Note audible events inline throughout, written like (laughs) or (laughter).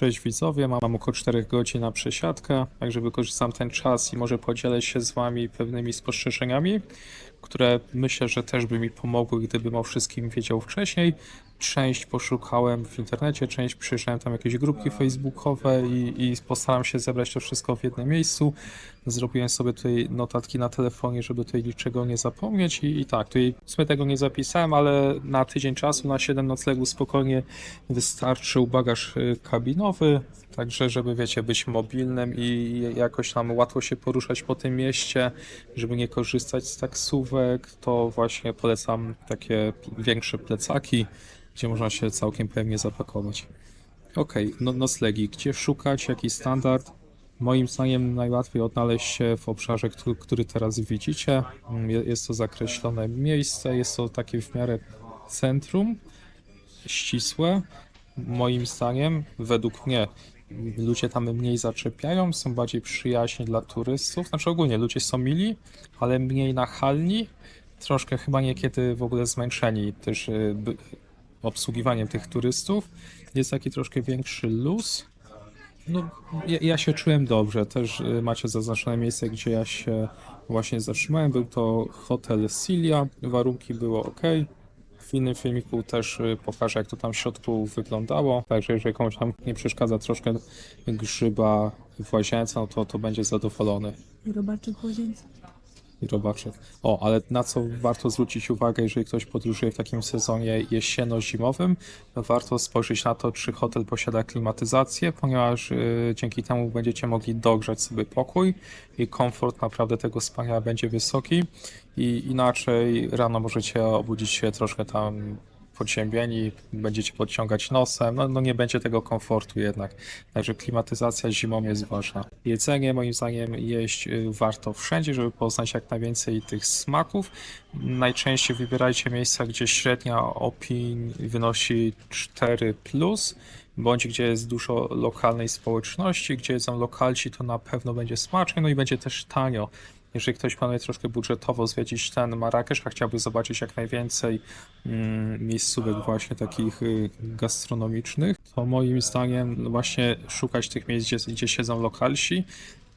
Cześć widzowie, mam około 4 godzin na przesiadkę, także wykorzystam ten czas i może podzielę się z wami pewnymi spostrzeżeniami, które myślę, że też by mi pomogły, gdybym o wszystkim wiedział wcześniej. Część poszukałem w internecie, część przyjrzałem tam jakieś grupki facebookowe i, i postaram się zebrać to wszystko w jednym miejscu. Zrobiłem sobie tutaj notatki na telefonie, żeby tutaj niczego nie zapomnieć i, i tak, tutaj w tego nie zapisałem, ale na tydzień czasu, na 7 noclegów spokojnie wystarczył bagaż y, kabinowy, także żeby wiecie, być mobilnym i jakoś tam łatwo się poruszać po tym mieście, żeby nie korzystać z taksówek, to właśnie polecam takie większe plecaki, gdzie można się całkiem pewnie zapakować. Okej, no, noclegi. Gdzie szukać? Jaki standard? Moim zdaniem najłatwiej odnaleźć się w obszarze, który, który teraz widzicie. Je- Jest to zakreślone miejsce, jest to takie w miarę centrum, ścisłe. Moim zdaniem, według mnie, ludzie tam mniej zaczepiają, są bardziej przyjaźni dla turystów. Znaczy ogólnie ludzie są mili, ale mniej nachalni. Troszkę chyba niekiedy w ogóle zmęczeni też y, obsługiwaniem tych turystów. Jest taki troszkę większy luz. No, ja, ja się czułem dobrze. Też y, macie zaznaczone miejsce, gdzie ja się właśnie zatrzymałem. Był to hotel Cilia. Warunki były ok. W innym filmiku też y, pokażę, jak to tam w środku wyglądało. Także jeżeli komuś tam nie przeszkadza troszkę grzyba w łazience, no to, to będzie zadowolony. I robaczyk w łazience. I robaczek. O, ale na co warto zwrócić uwagę, jeżeli ktoś podróżuje w takim sezonie jesienno-zimowym, warto spojrzeć na to, czy hotel posiada klimatyzację, ponieważ y, dzięki temu będziecie mogli dogrzać sobie pokój i komfort naprawdę tego spania będzie wysoki i inaczej rano możecie obudzić się troszkę tam podziębieni, będziecie podciągać nosem, no, no nie będzie tego komfortu jednak. Także klimatyzacja zimą jest ważna. Jedzenie moim zdaniem jeść y, warto wszędzie, żeby poznać jak najwięcej tych smaków. Najczęściej wybierajcie miejsca, gdzie średnia opinii wynosi 4+, bądź gdzie jest dużo lokalnej społeczności, gdzie jedzą lokalci, to na pewno będzie smacznie, no i będzie też tanio. Jeżeli ktoś planuje troszkę budżetowo zwiedzić ten Marrakesz, a chciałby zobaczyć jak najwięcej mm, miejscówek właśnie takich y, gastronomicznych, to moim zdaniem właśnie szukać tych miejsc, gdzie, gdzie siedzą lokalsi.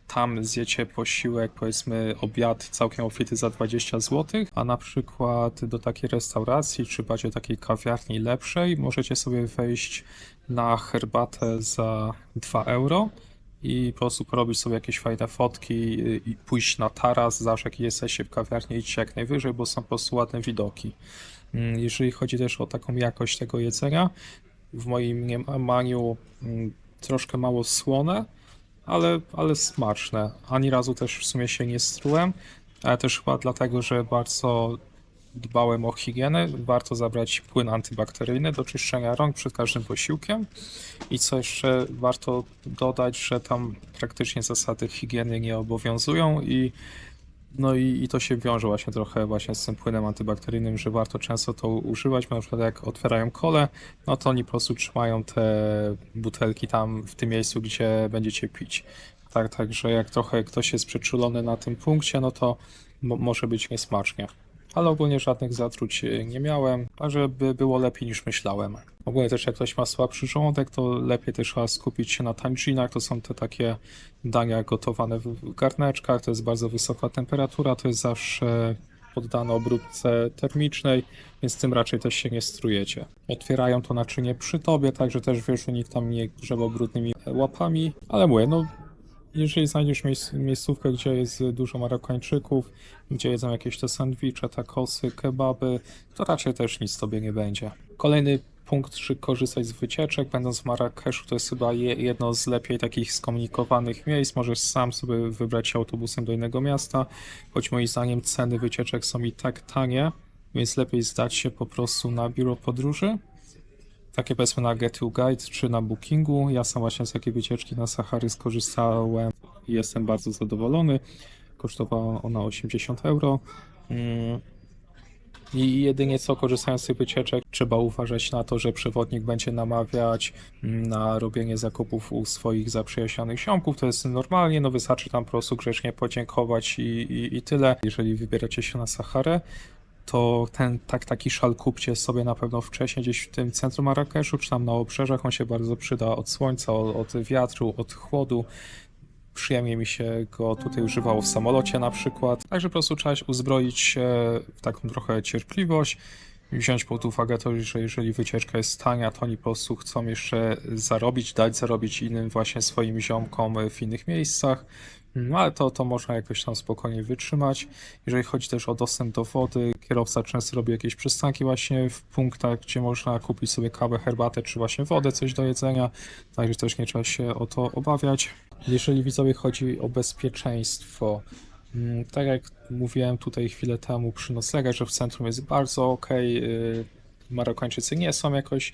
Tam zjecie posiłek, powiedzmy obiad całkiem obfity za 20 zł, a na przykład do takiej restauracji czy bardziej takiej kawiarni lepszej możecie sobie wejść na herbatę za 2 euro i po prostu porobić sobie jakieś fajne fotki i pójść na taras, zawsze jak jesteście w kawiarni, idźcie jak najwyżej, bo są po prostu ładne widoki. Mm, Jeżeli chodzi też o taką jakość tego jedzenia, w moim mniemaniu mm, troszkę mało słone, ale, ale smaczne. Ani razu też w sumie się nie strułem, ale też chyba dlatego, że bardzo dbałem o higienę. Warto zabrać płyn antybakteryjny do czyszczenia rąk przed każdym posiłkiem. I co jeszcze warto dodać, że tam praktycznie zasady higieny nie obowiązują i no i, i to się wiąże właśnie trochę właśnie z tym płynem antybakteryjnym, że warto często to używać, bo na przykład jak otwierają kole, no to oni po prostu trzymają te butelki tam w tym miejscu, gdzie będziecie pić. Tak, także jak trochę ktoś jest przeczulony na tym punkcie, no to mo- może być niesmacznie. Ale ogólnie żadnych zatruć e, nie miałem, a żeby było lepiej niż myślałem. Ogólnie też jak ktoś ma słabszy żołądek, to lepiej też trzeba skupić się na tanginach. To są te takie dania gotowane w garneczkach, to jest bardzo wysoka temperatura, to jest zawsze poddane obróbce termicznej, więc tym raczej też się nie strujecie. Otwierają to naczynie przy tobie, także też wiesz, że nikt tam nie grzebał brudnymi łapami, ale mówię, no jeżeli znajdziesz miejsc, miejscówkę, gdzie jest dużo Marokańczyków, gdzie jedzą jakieś te sandwicze, takosy, kebaby, to raczej też nic tobie nie będzie. Kolejny punkt, czy korzystać z wycieczek, będąc w Marrakeszu, to jest chyba je, jedno z lepiej takich skomunikowanych miejsc. Możesz sam sobie wybrać się autobusem do innego miasta, choć moim zdaniem ceny wycieczek są i tak tanie, więc lepiej zdać się po prostu na biuro podróży takie powiedzmy na Get You Guide czy na Bookingu. Ja sam właśnie z takiej wycieczki na Sahary skorzystałem i jestem bardzo zadowolony. Kosztowała ona 80 euro. Mm. I jedynie co korzystając z tych wycieczek, trzeba uważać na to, że przewodnik będzie namawiać mm, na robienie zakupów u swoich zaprzyjaźnionych ziomków. To jest normalnie, no wystarczy tam po prostu grzecznie podziękować i, i, i tyle. Jeżeli wybieracie się na Saharę, to ten tak, taki szal kupcie sobie na pewno wcześniej gdzieś w tym centrum Marrakeszu, czy tam na obrzeżach, on się bardzo przyda od słońca, od, od wiatru, od chłodu. Przyjemnie mi się go tutaj używało w samolocie na przykład. Także po prostu trzeba uzbroić się w taką trochę cierpliwość, wziąć pod uwagę to, że jeżeli wycieczka jest tania, to oni po prostu chcą jeszcze zarobić, dać zarobić innym właśnie swoim ziomkom w innych miejscach. No ale to, to można jakoś tam spokojnie wytrzymać. Jeżeli chodzi też o dostęp do wody, kierowca często robi jakieś przystanki właśnie w punktach, gdzie można kupić sobie kawę, herbatę, czy właśnie wodę, coś do jedzenia. Także też nie trzeba się o to obawiać. Jeżeli widzowie chodzi o bezpieczeństwo, mm, tak jak mówiłem tutaj chwilę temu przy noclegach, że w centrum jest bardzo ok. Marokańczycy nie są jakoś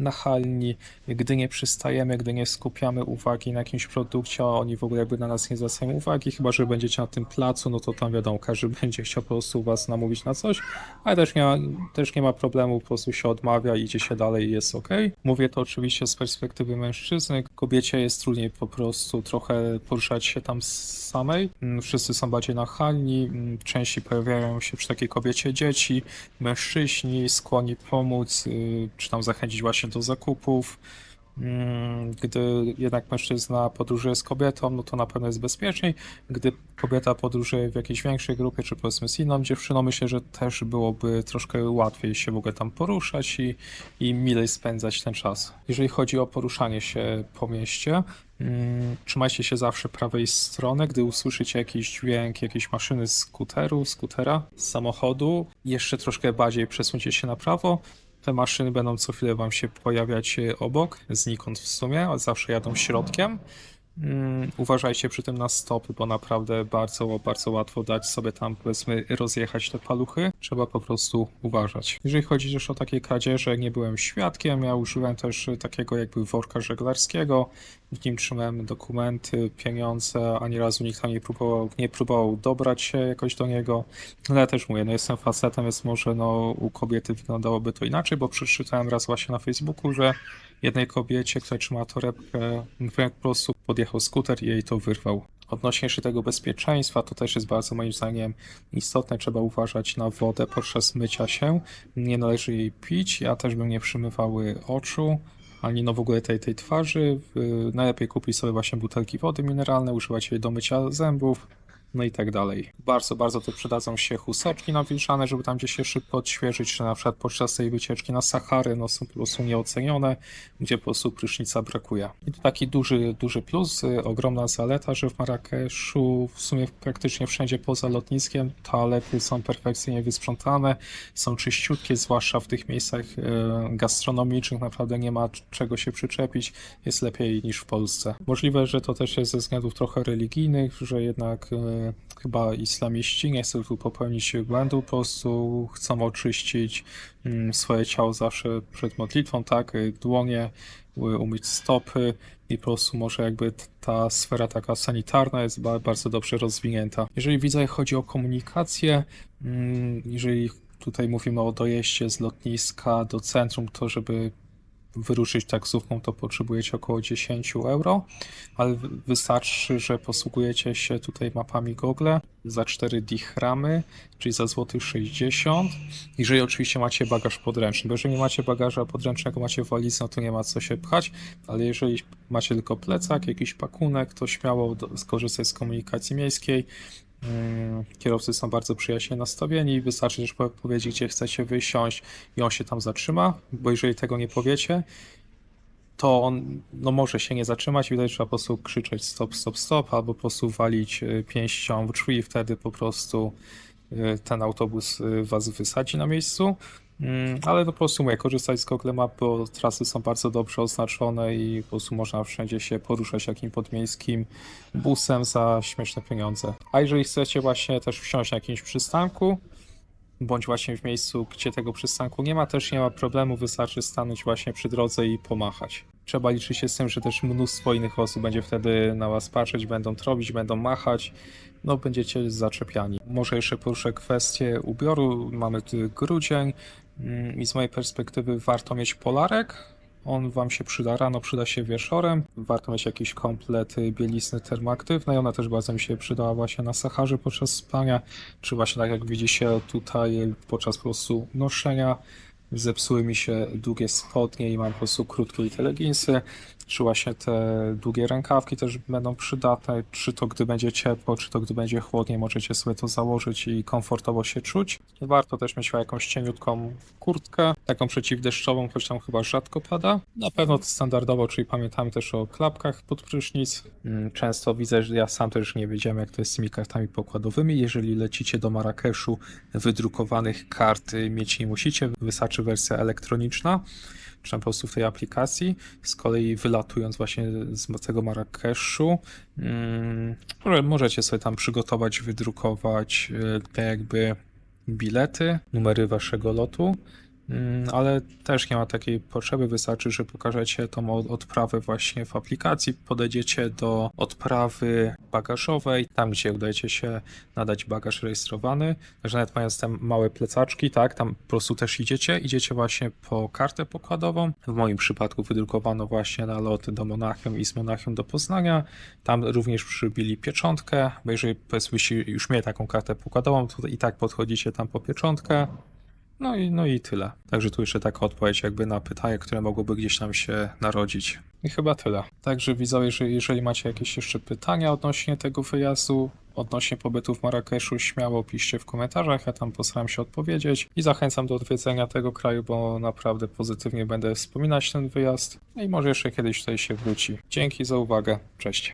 nachalni, gdy nie przystajemy, gdy nie skupiamy uwagi na jakimś produkcie, a oni w ogóle jakby na nas nie zwracają uwagi, chyba że będziecie na tym placu, no to tam wiadomo, każdy (laughs) będzie chciał po prostu was namówić na coś, ale też nie ma, też nie ma problemu, po prostu się odmawia, idzie się dalej i jest ok. Mówię to oczywiście z perspektywy mężczyzny, kobiecie jest trudniej po prostu trochę poruszać się tam samej, Mm, wszyscy są bardziej nachalni, mm, częściej pojawiają się przy takiej kobiecie dzieci, mężczyźni skłonni pomóc, y, czy tam zachęcić właśnie do zakupów. Mm, Gdy jednak mężczyzna podróżuje z kobietą, no to na pewno jest bezpieczniej. Gdy kobieta podróżuje w jakiejś większej grupie, czy powiedzmy z inną dziewczyną, myślę, że też byłoby troszkę łatwiej się w ogóle tam poruszać i, i milej spędzać ten czas. Jeżeli chodzi o poruszanie się po mieście, mm, trzymajcie się zawsze prawej strony, gdy usłyszycie jakiś dźwięk jakiejś maszyny, skuteru, skutera, samochodu, jeszcze troszkę bardziej przesuńcie się na prawo. Te maszyny będą co chwilę wam się pojawiać e, obok, znikąd w sumie, zawsze jadą środkiem. Mm, Uważajcie przy tym na stopy, bo naprawdę bardzo, bardzo łatwo dać sobie tam, powiedzmy, rozjechać te paluchy. Trzeba po prostu uważać. Jeżeli chodzi też o takie kradzieże, nie byłem świadkiem. Ja użyłem też takiego jakby worka żeglarskiego. W nim trzymałem dokumenty, pieniądze. Ani razu nikt tam nie próbował, nie próbował dobrać się jakoś do niego. Ale ja też mówię, no jestem facetem, więc może no u kobiety wyglądałoby to inaczej, bo przeczytałem raz właśnie na Facebooku, że jednej kobiecie, która trzymała torebkę, po prostu podjechał skuter i jej to wyrwał. Odnośnie jeszcze tego bezpieczeństwa, to też jest bardzo moim zdaniem istotne. Trzeba uważać na wodę podczas mycia się. Nie należy jej pić. Ja też bym nie przymywał y, oczu, ani no w ogóle tej, tej twarzy. Najlepiej kupić sobie właśnie butelki wody mineralnej, używać jej do mycia zębów. No i tak dalej. Bardzo, bardzo tu przydadzą się chusteczki nawilżane, żeby tam gdzieś się szybko odświeżyć, czy na przykład podczas tej wycieczki na Sahary, no są po prostu nieocenione, gdzie po prostu prysznica brakuje. I to taki duży, duży plus, y, ogromna zaleta, że w Marrakeszu w sumie praktycznie wszędzie poza lotniskiem toalety są perfekcyjnie wysprzątane, są czyściutkie, zwłaszcza w tych miejscach y, gastronomicznych, naprawdę nie ma czego się przyczepić, jest lepiej niż w Polsce. Możliwe, że to też jest ze względów trochę religijnych, że jednak y, chyba islamiści nie chcą tu popełnić błędu, po prostu chcą oczyścić mm, swoje ciało zawsze przed modlitwą, tak, dłonie, umyć stopy i po prostu może jakby ta sfera taka sanitarna jest ba- bardzo dobrze rozwinięta. Jeżeli widzę, chodzi o komunikację, mm, jeżeli tutaj mówimy o dojeździe z lotniska do centrum, to żeby wyruszyć taksówką, to potrzebujecie około 10 euro, ale wy- wystarczy, że posługujecie się tutaj mapami Google za 4 dichramy, czyli za złotych 60. Jeżeli oczywiście macie bagaż podręczny, bo jeżeli nie macie bagaża podręcznego, macie walizę, no to nie ma co się pchać, ale jeżeli macie tylko plecak, jakiś pakunek, to śmiało skorzystać z komunikacji miejskiej. Mm, Kierowcy są bardzo przyjaźnie nastawieni, wystarczy też po- powiedzieć, gdzie chcecie wysiąść i on się tam zatrzyma, bo jeżeli tego nie powiecie, to on no, może się nie zatrzymać i wtedy trzeba po prostu krzyczeć stop, stop, stop, albo po prostu walić y, pięścią w drzwi i wtedy po prostu y, ten autobus y, was wysadzi na miejscu. Mm, Ale to po prostu mówię, korzystać z Google Map, bo trasy są bardzo dobrze oznaczone i po prostu można wszędzie się poruszać jakim podmiejskim busem za śmieszne pieniądze. A jeżeli chcecie właśnie też wsiąść na jakimś przystanku, bądź właśnie w miejscu, gdzie tego przystanku nie ma, też nie ma problemu, wystarczy stanąć właśnie przy drodze i pomachać. Trzeba liczyć się z tym, że też mnóstwo innych osób będzie wtedy na was patrzeć, będą trobić, będą machać, no będziecie zaczepiani. Może jeszcze poruszę kwestię ubioru, mamy tu grudzień i z mojej perspektywy warto mieć polarek, On Wam się przyda rano, przyda się wieczorem. Warto mieć jakiś komplet y, bielizny termoaktywnej. Ona też bardzo mi się przydała właśnie na Saharze podczas spania, czy właśnie tak jak widzicie tutaj y, podczas po prostu noszenia. Zepsuły mi się długie spodnie i mam po prostu krótkie te leginsy. Czy właśnie te długie rękawki też będą przydatne, czy to gdy będzie ciepło, czy to gdy będzie chłodniej, możecie sobie to założyć i komfortowo się czuć. Warto też mieć jakąś cieniutką kurtkę, taką przeciwdeszczową, choć tam chyba rzadko pada. Na pewno to standardowo, czyli pamiętamy też o klapkach pod prysznic. Mm, Często widzę, że ja sam też nie wiedziałem jak to jest z tymi kartami pokładowymi. Jeżeli lecicie do Marrakeszu, wydrukowanych kart y, mieć nie musicie, wystarczy wersja elektroniczna tam po prostu w tej aplikacji. Z kolei wylatując właśnie z tego Marrakeszu, mm, może- możecie sobie tam przygotować, wydrukować e, te jakby bilety, numery waszego lotu. Mm, Ale też nie ma takiej potrzeby, wystarczy, że pokażecie tą od- odprawę właśnie w aplikacji, podejdziecie do odprawy bagażowej, tam gdzie udajecie się nadać bagaż rejestrowany, że nawet mając tam małe plecaczki, tak, tam po prostu też idziecie, idziecie właśnie po kartę pokładową. W moim przypadku wydrukowano właśnie na lot do Monachium i z Monachium do Poznania. Tam również przybili pieczątkę, bo jeżeli powiedzmy już mieli taką kartę pokładową, to i tak podchodzicie tam po pieczątkę. No i, no i tyle. Także tu jeszcze taka odpowiedź jakby na pytania, które mogłyby gdzieś tam się narodzić. I chyba tyle. Także widzowie, jeżeli, jeżeli macie jakieś jeszcze pytania odnośnie tego wyjazdu, odnośnie pobytu w Marrakeszu, śmiało piszcie w komentarzach, ja tam postaram się odpowiedzieć i zachęcam do odwiedzenia tego kraju, bo naprawdę pozytywnie będę wspominać ten wyjazd No i może jeszcze kiedyś tutaj się wróci. Dzięki za uwagę, cześć.